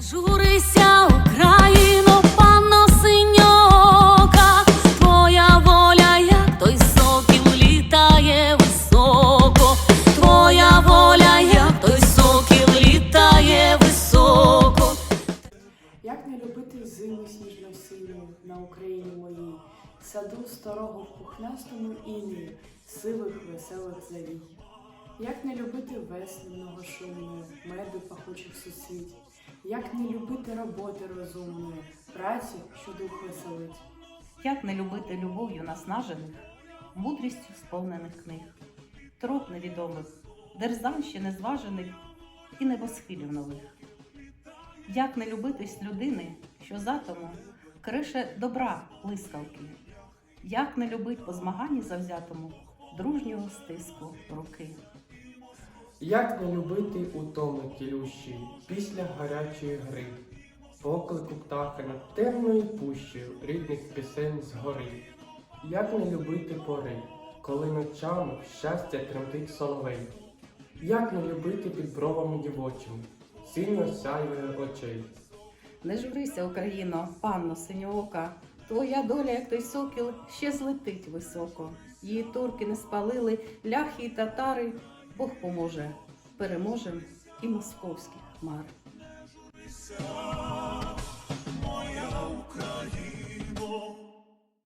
Журися, Україно, панно синьока, твоя воля, як той сокіл літає високо, твоя воля, як той сокіл літає високо. Як не любити зиму сніжно синю на Україні моїй, саду старого в пухнастому іні, сивих веселих завій. Як не любити весняного шумної, меду пахучих суцвіть, як не любити роботи розумної, праці, що дух веселить. Як не любити любов'ю наснажених, мудрістю сповнених книг, троп невідомих, дерзан ще незважених і небосхилів нових. Як не любитись людини, що затому крише добра блискавки, як не любить по змаганні завзятому дружнього стиску руки. Як не любити утоми тілющі після гарячої гри, поклику птаха над темною пущею рідних пісень згори. Як не любити пори, коли ночами в щастя тремтить соловей. Як не любити під бровами дівочими, синьо сяйве очей. Не журися, Україно, панно синьоока, твоя доля, як той сокіл, ще злетить високо. Її турки не спалили, ляхи й татари, Бог поможе, переможем і московських хмар.